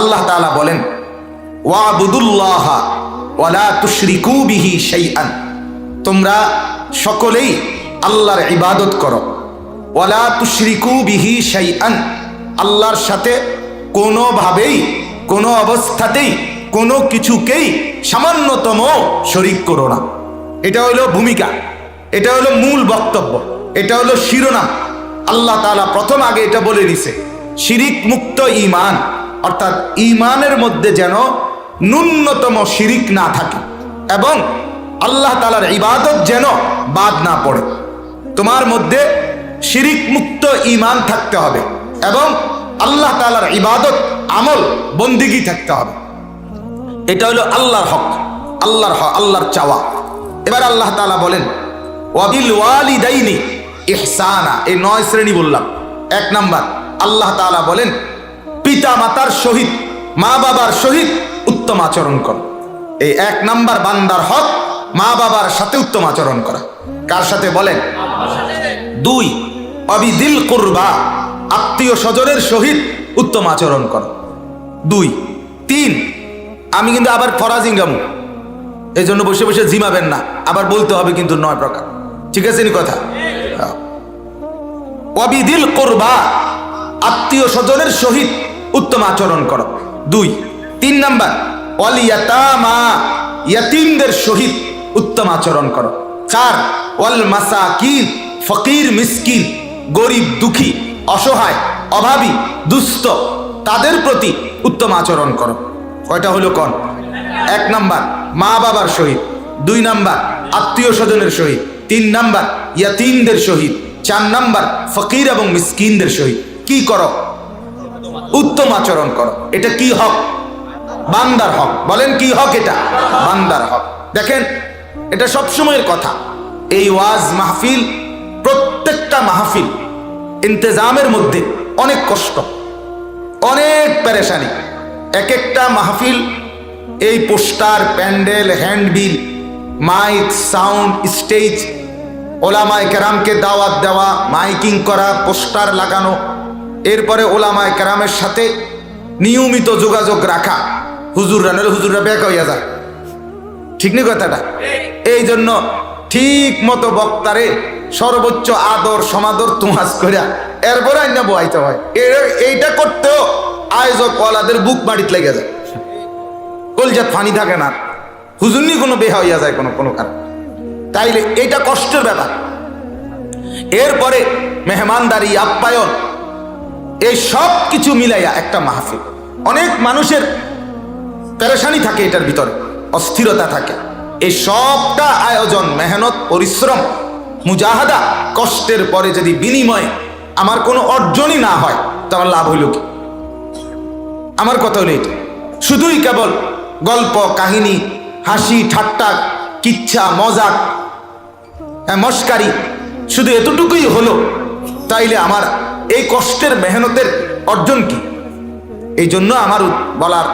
আল্লাহ তাআলা বলেন তোমরা সকলেই আল্লাহর ইবাদত করো। ওয়ালা তুশরিকু বিহি শাইআন। আল্লাহর সাথে কোনোভাবেই, কোনো অবস্থাতেই, কোনো কিছুকেই সামান্যতম শরিক করো না। এটা হলো ভূমিকা, এটা হলো মূল বক্তব্য, এটা হলো শিরোনাম। আল্লাহ তালা প্রথম আগে এটা বলে দিছে, শিরিক মুক্ত ঈমান অর্থাৎ ঈমানের মধ্যে যেন ন্যূনতম শিরিক না থাকে এবং আল্লাহ তালার ইবাদত যেন বাদ না পড়ে। তোমার মধ্যে শিরিক মুক্ত ঈমান থাকতে হবে এবং আল্লাহ তাআলার ইবাদত আমল বন্দিগি থাকতে হবে। এটা হলো আল্লাহর হক আল্লাহর হক আল্লাহর চাওয়া। এবার আল্লাহ তালা বলেন, ওয়াবিল ইহসানা। এই নয় শ্রেণি বললাম। এক নাম্বার, আল্লাহ তাআলা বলেন পিতা মাতার সহিত মা বাবার সহিত উত্তম আচরণ কর। এই এক নাম্বার বান্দার হক মা বাবার সাথে উত্তম আচরণ করা। কার সাথে বলেন? দুই, অবিদিল কুরবা, আত্মীয় স্বজনের সহিত উত্তম আচরণ কর। দুই, তিন, আমি কিন্তু আবার ফরাজিং গামু এই জন্য বসে বসে জিমাবেন না, আবার বলতে হবে কিন্তু নয় প্রকার। ঠিক আছে নি কথা? হ্যাঁ। অবিদিল করবা, আত্মীয় স্বজনের সহিত উত্তম আচরণ করো। দুই, তিন নাম্বার অলিয়াতামা ইয়াতিমদের সহিত উত্তম আচরণ করো। চার ওয়াল মাসাকিন ফকির, মিসকিন, গরিব, দুঃখী, অসহায়, অভাবী, দুস্থ, তাদের প্রতি উত্তম আচরণ করো। কয়টা হলো কন? এক নাম্বার মা বাবার সহিত। দুই নাম্বার আত্মীয় স্বজনের সহিত। তিন নাম্বার, ইয়াতিমদের সহিত। চার নাম্বার, ফকির এবং মিসকিনদের সহিত। কি করো? উত্তম আচরণ করো। এটা কি হক? বান্দার হক। বলেন কি হক এটা? বান্দার হক। দেখেন, এটা সব সময়ের কথা। এই ওয়াজ মাহফিল, প্রত্যেকটা মাহফিল ইন্তেজামের মধ্যে অনেক কষ্ট, অনেক পেরেশানি। এক একটা মাহফিল, এই poster, pandal, handbill, mic, sound, stage, ওলামায় কেরামকে দাওয়াত দেওয়া, মাইকিং করা, পোস্টার লাগানো এরপরে ওলামায় কেরামের সাথে নিয়মিত যোগাযোগ রাখা। হুজুররা নলে হুজুররা বেকা হইয়া যায়। ঠিক নেই কথাটা? এই জন্য ঠিক মতো বক্তারে সর্বোচ্চ আদর, সমাদর তুমাস করিয়া এরপরে আইনা বয়াইতে হয়। এইটা করতেও আয়োজক ওয়ালাদের বুক মাটিত লেগে যায়। কলজাত ফানি থাকে না। হুজুর হুজুরনি কোনো বেহা হইয়া যায় কোনো কোনো কারণ। তাইলে এটা কষ্টের ব্যাপার। এরপরে মেহমানদারি, আপ্যায়ন এই সব কিছু মিলাইয়া একটা মাহফিল। অনেক মানুষের পেরেশানি থাকে এটার ভিতরে অস্থিরতা থাকে। এই সবটা আয়োজন মেহনত পরিশ্রম মুজাহাদা কষ্টের পরে যদি বিনিময়ে আমার কোনো অর্জনই না হয় তো আমার লাভ হইল কি? আমার কথা হলো এটা। শুধুই কেবল গল্প কাহিনী হাসি ঠাট্টা কিচ্ছা মজাক হ্যাঁ, মস্কারি শুধু এতটুকুই হলো তাইলে আমার এই কষ্টের মেহনতের অর্জন কি? এই জন্য আমার বলার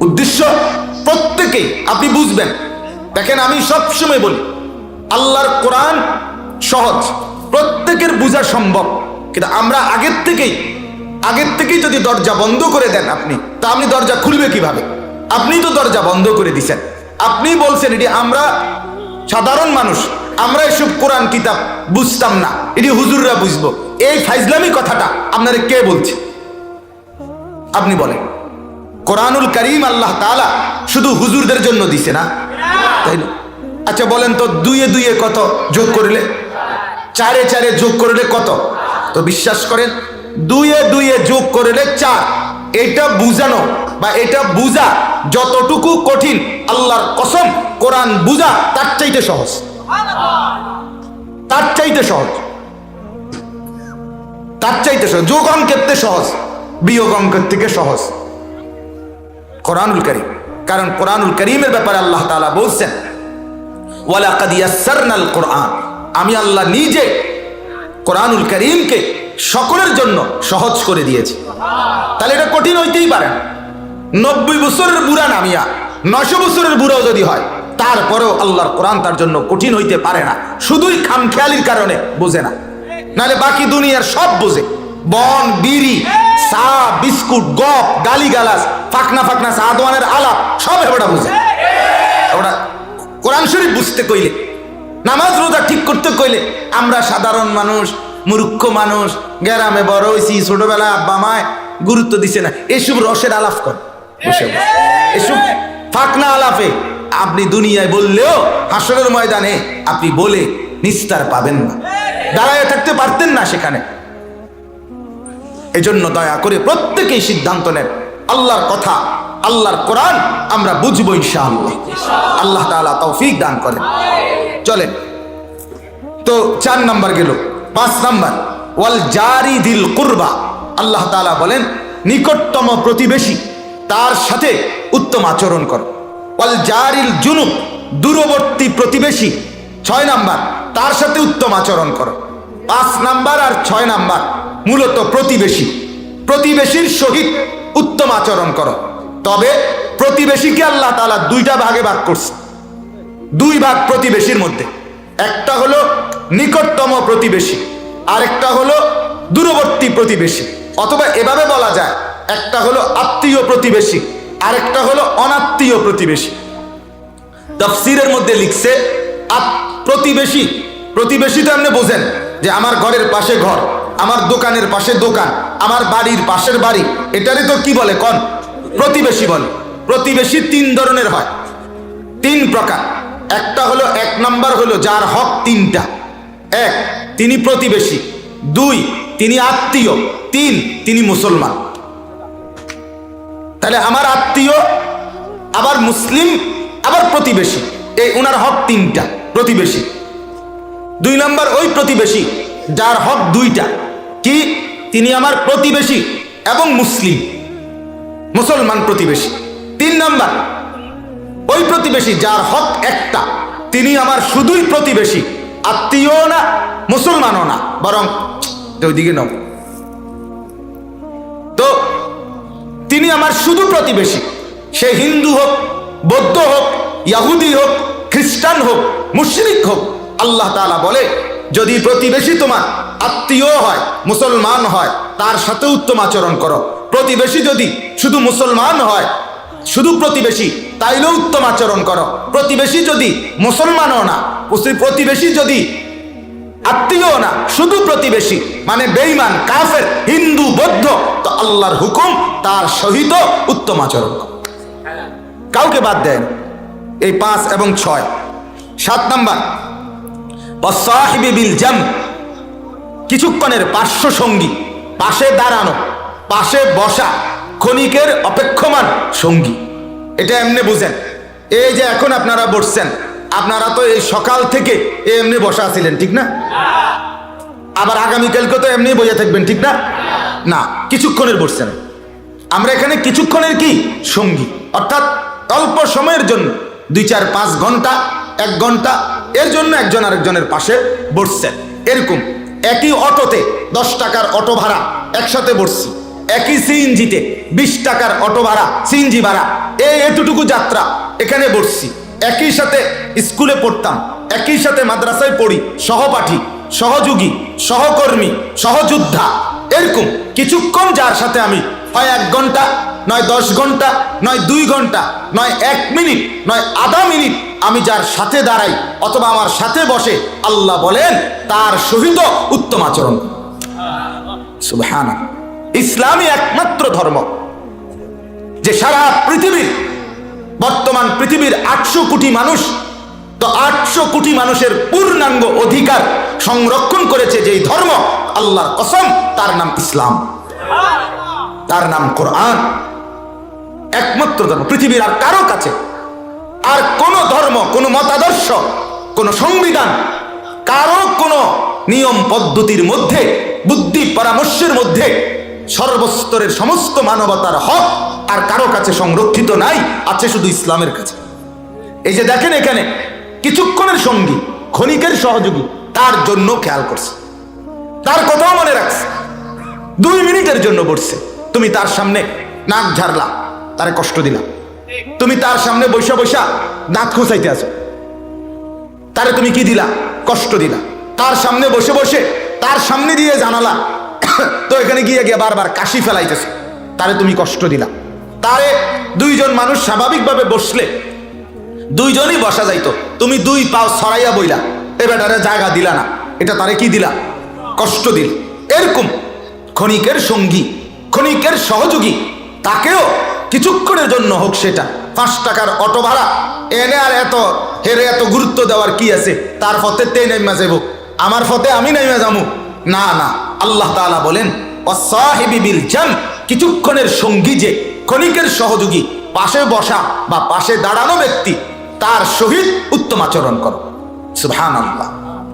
উদ্দেশ্য প্রত্যেকেই আপনি বুঝবেন। দেখেন, আমি সব সময় বলি, আল্লাহর কোরআন সহজ, প্রত্যেকের বোঝা সম্ভব। কিন্তু আমরা আগের থেকেই আগের থেকেই যদি দরজা বন্ধ করে দেন আপনি, তা আপনি দরজা খুলবে কীভাবে? আপনি তো দরজা বন্ধ করে দিছেন। আপনি বলছেন, এটি আমরা সাধারণ মানুষ, আমরা এসব কোরআন কিতাব বুঝতাম না। এটি হুজুররা বুঝব। এই ফাইজলামি কথাটা আপনারা কে বলছে? আপনি বলেন। কোরআনুল করিম আল্লাহ তাআলা শুধু হুজুরদের জন্য দিছে না? তাই না? আচ্ছা বলেন তো, দুইয়ে দুয়ে কত যোগ করলে? চারে চারে যোগ করলে কত? তো বিশ্বাস করেন, দুইয়ে দুইয়ে যোগ করলে চার। এটা বুঝানো বা এটা বুঝা যতটুকু কঠিন, আল্লাহর কসম, কোরআন বুঝা তার চাইতে সহজ। তার চাইতে সহজ। তার চাইতে সহজ। যোগ অঙ্কের সহজ বিয়োগ অঙ্কের থেকে সহজ। কোরআনুল করিম। কারণ কোরআনুল করিমের ব্যাপারে আল্লাহ তাআলা বলছেন, ওয়ালাকাদ ইয়াসসারনাল কোরআন। আমি আল্লাহ নিজে কোরআনুল করিমকে সকলের জন্য সহজ করে দিয়েছি। তাহলে এটা কঠিন হইতেই পারে না। নব্বই বছরের বুড়া নামিয়া নশো বছরের বুড়াও যদি হয়, তারপরেও আল্লাহর কোরআন তার জন্য কঠিন হইতে পারে না। শুধুই খামখেয়ালির কারণে বোঝে না। নাহলে বাকি দুনিয়ার সব বোঝে। বন, বিড়ি, চা, বিস্কুট, গপ গালি গালাস ফাকনা ফাকনা চা দোয়ানের আলাপ, সব এবারটা বুঝে। ওরা কোরআন শরীফ বুঝতে কইলে, নামাজ রোজা ঠিক করতে কইলে, আমরা সাধারণ মানুষ, মূর্খ মানুষ, গ্রামে বড় হয়েছি ছোটবেলা আব্বা মায় গুরুত্ব দিছে না, এসব রসের আলাপ কর। বসে। এসব ফাকনা আলাপে। আপনি দুনিয়ায় বললেও হাসরের ময়দানে আপনি বলে নিস্তার পাবেন না। দাঁড়ায় থাকতে পারতেন না সেখানে। এজন্য দয়া করে প্রত্যেকেই সিদ্ধান্ত নেন। আল্লাহর কথা, আল্লাহর কোরআন আমরা বুঝব ইনশাআল্লাহ। আল্লাহ তাআলা তৌফিক দান করেন। চলেন। তো চার নাম্বার গেল। পাঁচ নাম্বার। ওয়াল জারি দিল কুরবা। আল্লাহ তাআলা বলেন, নিকটতম প্রতিবেশী। তার সাথে উত্তম আচরণ কর। ওয়াল জারিল জুনুব, দূরবর্তী প্রতিবেশী, ছয় নাম্বার, তার সাথে উত্তম আচরণ করো। পাঁচ নাম্বার আর ছয় নাম্বার মূলত প্রতিবেশী। প্রতিবেশীর সহিত উত্তম আচরণ করো। তবে প্রতিবেশীকে আল্লাহ তালা দুইটা ভাগে ভাগ করছে। দুই ভাগ প্রতিবেশীর মধ্যে। একটা হলো নিকটতম প্রতিবেশী, আরেকটা হলো দূরবর্তী প্রতিবেশী। অথবা এভাবে বলা যায় একটা হলো আত্মীয় প্রতিবেশী, আরেকটা হলো অনাত্মীয় প্রতিবেশী। তফসিরের মধ্যে লিখছে প্রতিবেশী প্রতিবেশী তো আপনি বোঝেন যে আমার ঘরের পাশে ঘর, আমার দোকানের পাশে দোকান, আমার বাড়ির পাশের বাড়ি এটারই তো কি বলে কন? প্রতিবেশী বলে। প্রতিবেশী তিন ধরনের হয়, তিন প্রকার। একটা হলো এক নাম্বার হলো যার হক তিনটা। এক, তিনি প্রতিবেশী। দুই, তিনি আত্মীয়। তিন, তিনি মুসলমান। তাহলে আমার আত্মীয়, আবার মুসলিম, আবার প্রতিবেশী। এই ওনার হক তিনটা, প্রতিবেশী। দুই নম্বর ওই প্রতিবেশী, যার হক দুইটা। কি? তিনি আমার প্রতিবেশী এবং মুসলিম। মুসলমান প্রতিবেশী। তিন নম্বর, ওই প্রতিবেশী যার হক একটা, তিনি আমার শুধুই প্রতিবেশী, আত্মীয় না, মুসলমানও না। বরং ওইদিকে নাও। তো তিনি আমার শুধু প্রতিবেশী। সে হিন্দু হোক, বৌদ্ধ হোক, ইয়াহুদি হোক, খ্রিস্টান হোক, মুশরিক হোক, আল্লাহ তাআলা বলে, যদি প্রতিবেশী তোমার আত্মীয় হয়, মুসলমান হয়, তার সাথে উত্তম আচরণ করো। প্রতিবেশী যদি শুধু মুসলমান হয়, শুধু প্রতিবেশী, তাইলেও উত্তম আচরণ করো। প্রতিবেশী যদি মুসলমানও না প্রতিবেশী যদি আত্মীয় না, শুধু প্রতিবেশী মানে বেইমান কাফের, হিন্দু, বৌদ্ধ, তো আল্লাহর হুকুম, তার সহিত উত্তম আচরণ কাউকে বাদ দেন এই পাঁচ এবং ছয়। সাত নাম্বার বিল জাম, কিছুক্ষণের পার্শ্ব সঙ্গী, পাশে দাঁড়ানো, পাশে বসা, ক্ষণিকের অপেক্ষমান সঙ্গী। এটা এমনি বুঝেন। এই যে এখন আপনারা বসছেন আপনারা তো এই সকাল থেকে এমনি বসা আছিলেন, ঠিক না? আবার আগামীকালকে তো এমনি বসে থাকবেন, ঠিক না? না, কিছুক্ষণের বসছেন আমরা এখানে কিছুক্ষণের কি? সঙ্গী। অর্থাৎ অল্প সময়ের জন্য, দুই চার পাঁচ ঘণ্টা, এক ঘণ্টা, এর জন্য একজন আরেকজনের পাশে বসছেন। এরকম, একই অটোতে দশ টাকার অটো ভাড়া একসাথে বসছি। একই সিএনজিতে বিশ টাকার অটো ভাড়া, সিএনজি ভাড়া এই এতটুকু যাত্রা এখানে বসছি। একই সাথে স্কুলে পড়তাম, একই সাথে মাদ্রাসায় পড়ি, সহপাঠী, সহযোগী, সহকর্মী, সহযোদ্ধা, এরকম কিছুক্ষণ যার সাথে আমি, হয় এক ঘণ্টা, নয় দশ ঘণ্টা, নয় দুই ঘণ্টা, নয় এক মিনিট, নয় আধা মিনিট আমি যার সাথে দাঁড়াই অথবা আমার সাথে বসে আল্লাহ বলেন, তার সহিত উত্তম আচরণ। ইসলামই একমাত্র ধর্ম। যে সারা পৃথিবীর বর্তমান পৃথিবীর আটশো কোটি মানুষ তো আটশো কোটি মানুষের পূর্ণাঙ্গ অধিকার সংরক্ষণ করেছে যেই ধর্ম, আল্লাহর কসম, তার নাম ইসলাম। তার নাম কোরআন। একমাত্র ধর্ম, পৃথিবীর আর কারও কাছে। আর কোন ধর্ম, কোন মতাদর্শ, কোন সংবিধান, কারও কোন নিয়ম পদ্ধতির মধ্যে, বুদ্ধি পরামর্শের মধ্যে সর্বস্তরের সমস্ত মানবতার হক আর কারও কাছে সংরক্ষিত নাই, আছে শুধু ইসলামের কাছে। এই যে দেখেন এখানে, কিছুক্ষণের সঙ্গী, ক্ষণিকের সহযোগী, তার জন্য খেয়াল করছে। তার কথাও মনে রাখছে। দুই মিনিটের জন্য বসছে। তুমি তার সামনে নাক ঝাড়লা, তারে কষ্ট দিলা। তুমি তার সামনে বৈশা বৈশা দাঁত খোঁচাইতে আছো। তারে তুমি কি দিলা? কষ্ট দিলা। তার সামনে বসে বসে তার সামনে দিয়ে জানালা তো এখানে গিয়ে গিয়ে বারবার কাশি ফেলাইতেছে। তারে তুমি কষ্ট দিলা। তারে দুইজন মানুষ স্বাভাবিকভাবে বসলে, দুইজনই বসা যাইতো। তুমি দুই পাও ছড়াইয়া বইলা, এ বেটারে জায়গা দিলা না, এটা তারে কি দিলা? কষ্ট দিল। এরকম ক্ষণিকের সঙ্গী, ক্ষণিকের সহযোগী, তাকেও কিছুক্ষণের জন্য হোক সেটা, পাঁচ টাকার অটো ভাড়া, এনে আর এত হেরে এত গুরুত্ব দেওয়ার কি আছে? তার ফতে তে নেমা যাব আমার ফতে আমি নেমে যাব না না। আল্লাহ তাআলা বলেন অসাহিবি বিল জাম কিছুক্ষণের সঙ্গী যে ক্ষণিকের সহযোগী, পাশে বসা বা পাশে দাঁড়ানো ব্যক্তি, তার সহিত উত্তম আচরণ করো। সুবহান আল্লাহ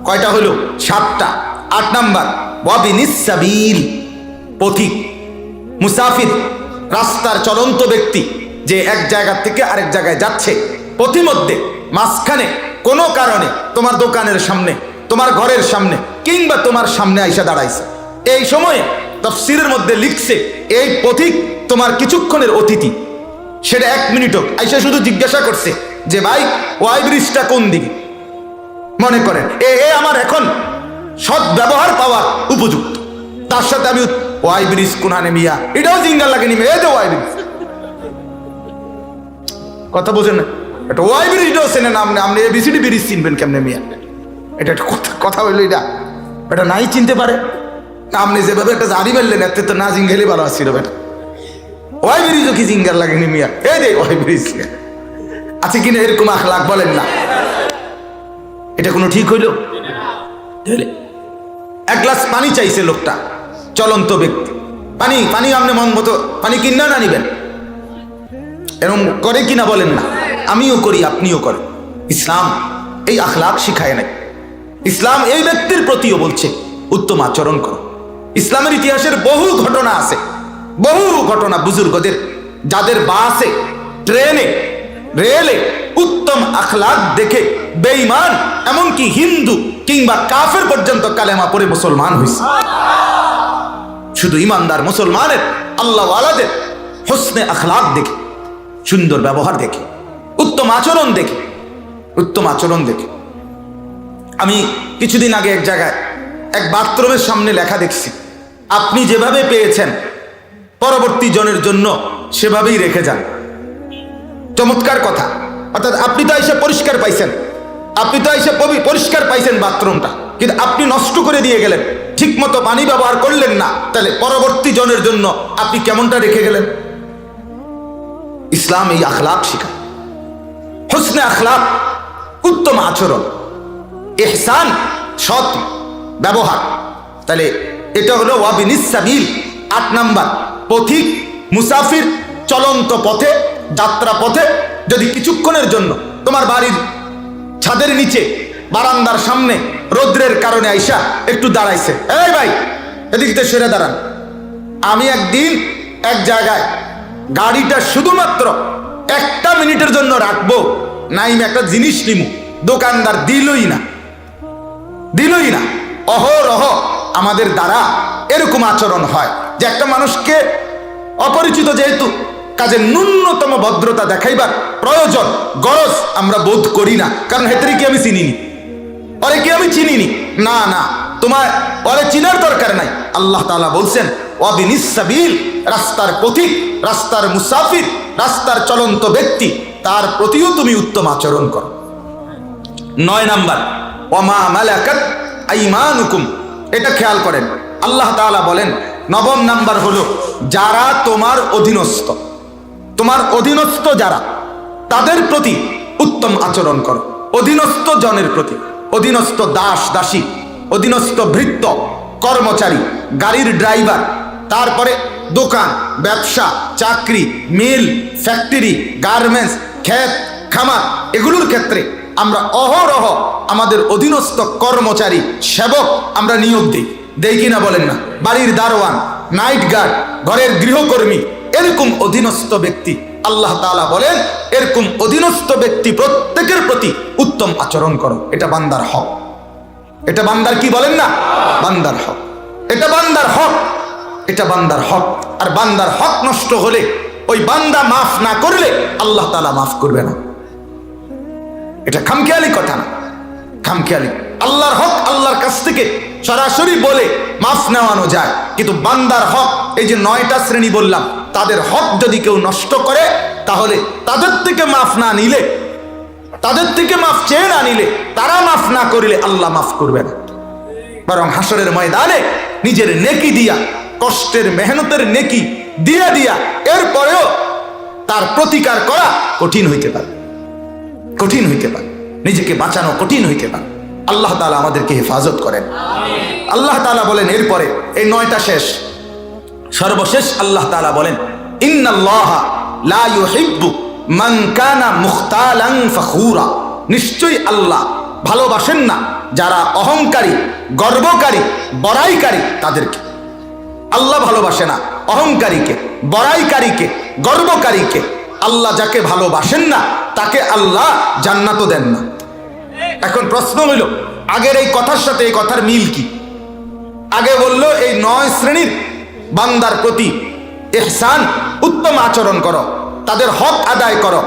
কয়টা হলো? সাতটা। আট নাম্বার ওয়াবিনিসাবিল পথিক, মুসাফির, রাস্তার চলন্ত ব্যক্তি, যে এক জায়গা থেকে আরেক জায়গায় যাচ্ছে। পথিমধ্যে, মাঝখানে, কোনো কারণে তোমার দোকানের সামনে তোমার ঘরের সামনে কিংবা তোমার সামনে আইসা দাঁড়াইছে। এই সময়ে তফসিরের মধ্যে লিখছে, এই পথিক তোমার কিছুক্ষণের অতিথি। সেটা এক মিনিট হোক আইসা শুধু জিজ্ঞাসা করছে যে, ভাই, ওয়াই ব্রিজটা কোন দিকে? মনে করেন, এ এ আমার এখন সৎ ব্যবহার পাওয়ার উপযুক্ত। তার সাথে আমি ওয়াই ব্রিজ কোনানে মিয়া। এটাও জিঙ্গার লাগে নিবে এই তো ওয়াই ব্রিজ। কথা বোঝেন না? এটা ওয়াই ব্রিজটাও চেনে না আপনি। আপনি এবিসিডি ব্রিজ চিনবেন কেমনে মিয়া? এটা একটা কথা হইল এটা। এটা নাই চিনতে পারে। আপনি যেভাবে একটা জারি মারলেন এতে তো না জিঙ্গেলি ভালো আসছিল বেটা। ওয়াই ব্রিজও কি জিঙ্গার লাগেনি মিয়া? এই যে ওয়াই ব্রিজ। আছে কিনা এরকম আখলাখ বলেন না। এটা কোনো ঠিক হইল? এক গ্লাস পানি চাইছে লোকটা, চলন্ত ব্যক্তি। পানি পানি আপনি মন মতো, পানি কিনা না নিবেন? এরকম করে কিনা বলেন না। আমিও করি, আপনিও করেন। ইসলাম এই আখলাক শিখায় নাই। ইসলাম এই ব্যক্তির প্রতিও বলছে, উত্তম আচরণ করো। ইসলামের ইতিহাসের বহু ঘটনা আছে, বহু ঘটনা বুজুর্গদের, যাদের বাসে, ট্রেনে, রেলে উত্তম আখলাক দেখে বেঈমান, এমনকি হিন্দু কিংবা কাফের পর্যন্ত কালেমা পড়ে মুসলমান হয়েছে শুধু ইমানদার মুসলমানের আল্লাহ আলাদের হোসনে আখলাক দেখে, সুন্দর ব্যবহার দেখে, উত্তম আচরণ দেখে, উত্তম আচরণ দেখে। আমি কিছুদিন আগে এক জায়গায় এক বাথরুমের সামনে লেখা দেখছি। আপনি যেভাবে পেয়েছেন, পরবর্তী জনের জন্য সেভাবেই রেখে যান। চমৎকার কথা। অর্থাৎ আপনি তো এসে পরিষ্কার পাইছেন। আপনি তো এসে পরিষ্কার পাইছেন বাথরুমটা। কিন্তু আপনি নষ্ট করে দিয়ে গেলেন। ঠিক মতো পানি ব্যবহার করলেন না। তাহলে পরবর্তী জনের জন্য আপনি কেমনটা রেখে গেলেন? ইসলাম এই আখলাক শিখায় হোসনে আখলাক উত্তম আচরণ। এহসান সৎ ব্যবহার। তাহলে এটা হলো ওয়াবিনিসাবিল আট নাম্বার। পথিক, মুসাফির, চলন্ত পথে, যাত্রা পথে, যদি কিছুক্ষণের জন্য তোমার বাড়ির ছাদের নিচে, বারান্দার সামনে, রৌদ্রের কারণে আইসা একটু দাঁড়াইছে। এই ভাই, এদিক এদিকে সেরে দাঁড়ান। আমি একদিন এক জায়গায় গাড়িটা শুধুমাত্র একটা মিনিটের জন্য রাখব নাইম একটা জিনিস নিমু। দোকানদার দিলই না। দিলই না। অহরহ আমাদের দ্বারা এরকম আচরণ হয় যে একটা মানুষকে অপরিচিত যেহেতু কাজে ন্যূনতম ভদ্রতা দেখাইবার প্রয়োজন, গরজ আমরা বোধ করি না, কারণ হেতরে কি আমি চিনিনি? অরে কি আমি চিনিনি? না না তোমার অরে চিনার দরকার নাই। আল্লাহ তাআলা বলছেন অবিনিসাবিল রাস্তার পথিক, রাস্তার মুসাফির, রাস্তার চলন্ত ব্যক্তি, তার প্রতিও তুমি উত্তম আচরণ করো। নয় নাম্বার ওমা মালাকাত আইমানুকুম। এটা খেয়াল করেন। আল্লাহ তাআলা বলেন, নবম নাম্বার হলো, যারা তোমার অধীনস্থ তোমার অধীনস্থ যারা, তাদের প্রতি উত্তম আচরণ করো। অধীনস্থ জনের প্রতি, অধীনস্থ দাস, দাসী, অধীনস্থ ভৃত্য, কর্মচারী, গাড়ির ড্রাইভার, তারপরে দোকান, ব্যবসা, চাকরি, মিল, ফ্যাক্টরি, গার্মেন্টস, ক্ষেত, খামার, এগুলোর ক্ষেত্রে আমরা অহরহ আমাদের অধীনস্থ কর্মচারী, সেবক আমরা নিয়োগ দিই। দেই কিনা বলেন না? বাড়ির দারোয়ান, নাইট গার্ড, ঘরের গৃহকর্মী, এরকম অধীনস্থ ব্যক্তি আল্লাহ তাআলা বলেন, এরকম অধীনস্থ ব্যক্তি প্রত্যেকের প্রতি উত্তম আচরণ করো। এটা বান্দার হক। এটা বান্দার কি বলেন না? বান্দার হক। এটা বান্দার হক। এটা বান্দার হক। আর বান্দার হক নষ্ট হলে, ওই বান্দা মাফ না করলে আল্লাহ তাআলা মাফ করবে না। এটা খামখেয়ালি কথা না। খামখেয়ালি। আল্লাহর হক আল্লাহর কাছ থেকে সরাসরি বলে মাফ নেওয়ানো যায়। কিন্তু বান্দার হক, এই যে নয়টা শ্রেণি বললাম, তাদের হক যদি কেউ নষ্ট করে, তাহলে তাদের থেকে মাফ না নিলে, তাদের থেকে মাফ চেয়ে না নিলে, তারা মাফ না করিলে আল্লাহ মাফ করবে না। বরং হাসরের ময়দানে নিজের নেকি দিয়া, কষ্টের মেহনতের নেকি দিয়া দিয়া, এরপরেও তার প্রতিকার করা কঠিন হইতে পারে। কঠিন হইতে পারে। নিজেকে বাঁচানো কঠিন হইতে পারে। আল্লাহ তালা আমাদেরকে হেফাজত করেন। আল্লাহ তালা বলেন, এরপরে এই নয়টা শেষ। সর্বশেষ আল্লাহ তালা বলেন নিশ্চয়ই আল্লাহ ভালোবাসেন না যারা অহংকারী, গর্বকারী, বড়াইকারী তাদেরকে। আল্লাহ ভালোবাসে না অহংকারীকে, বড়াইকারীকে, গর্বকারীকে। আল্লাহ যাকে ভালোবাসেন না, তাকে আল্লাহ জান্নাতও দেন না। এখন প্রশ্ন হইল, আগের এই কথার সাথে এই কথার মিল কি? আগে বলল, এই নয় শ্রেণির বান্দার প্রতি এহসান উত্তম আচরণ করো, তাদের হক আদায় করো।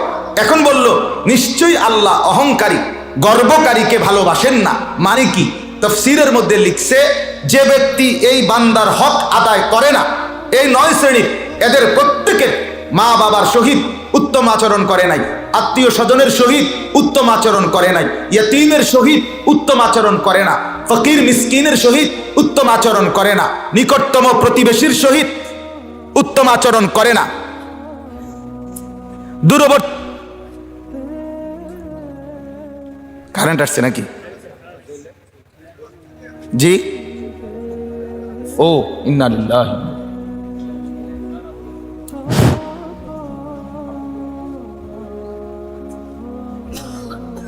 এখন বলল, নিশ্চয়ই আল্লাহ অহংকারী, গর্বকারীকে ভালোবাসেন না। মানে কি? তফসিরের মধ্যে লিখছে, যে ব্যক্তি এই বান্দার হক আদায় করে না, এই নয় শ্রেণির এদের প্রত্যেকের মা বাবার সহিত উত্তম আচরণ করে নাই। আত্মীয় স্বজনের সহিত উত্তম আচরণ করে নাই। ইয়তিমের সহিত উত্তম আচরণ করে না। ফকির মিসকিনের সহিত উত্তম আচরণ করে না। নিকটতম প্রতিবেশীর সহিত উত্তম আচরণ করে না। দূরবর্তী কারেন্ট আসছে নাকি? জি? ও ইন্নালিল্লাহ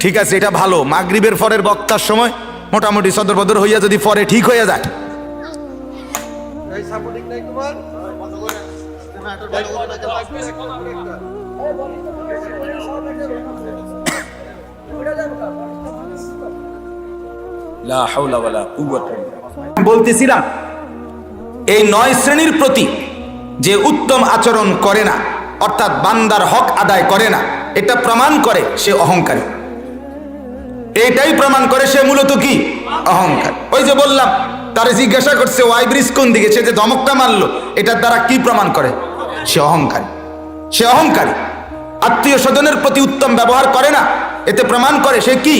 ঠিক আছে এটা ভালো। মাগরিবের ফরের বক্তার সময় মোটামুটি সদর বদর হইয়া যদি ফরে ঠিক হইয়া যায়। বলতেছিলাম এই নয় শ্রেণির প্রতি যে উত্তম আচরণ করে না অর্থাৎ বান্দার হক আদায় করে না এটা প্রমাণ করে সে অহংকারী। এটাই প্রমাণ করে সে মূলত কি? অহংকার। ওই যে বললাম, তারে জিজ্ঞাসা করছে ওয়াই ব্রিজ কোন দিকে? সে যে ধমকটা মারলো এটার দ্বারা কি প্রমাণ করে? সে অহংকারী। সে অহংকারী। আত্মীয় স্বজনের প্রতি উত্তম ব্যবহার করে না, এতে প্রমাণ করে সে কি?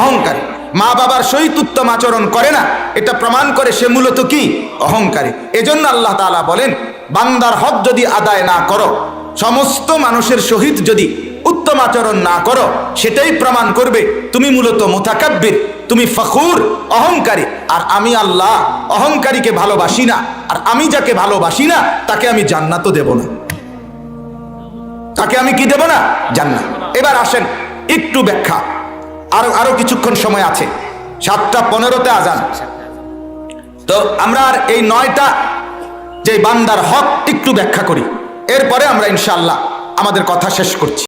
অহংকারী। মা বাবার সহিত উত্তম আচরণ করে না, এটা প্রমাণ করে সে মূলত কি? অহংকারী। এজন্য আল্লাহ তাআলা বলেন, বান্দার হক যদি আদায় না করো, সমস্ত মানুষের সহিত যদি উত্তম আচরণ না করো, সেটাই প্রমাণ করবে। তুমি মূলত মোতাকাব্বির, তুমি ফখুর, অহংকারী। আর আমি আল্লাহ, অহংকারীকে ভালোবাসি না। আর আমি যাকে ভালোবাসি না, তাকে আমি জান্নাতও দেব না। তাকে আমি কি দেব না? জান্নাত। এবার আসেন, একটু ব্যাখ্যা। আরও আরও কিছুক্ষণ সময় আছে। সাতটা পনেরোতে আজান। তো আমরা আর এই নয়টা যে বান্দার হক একটু ব্যাখ্যা করি। এরপরে আমরা ইনশাআল্লাহ আমাদের কথা শেষ করছি।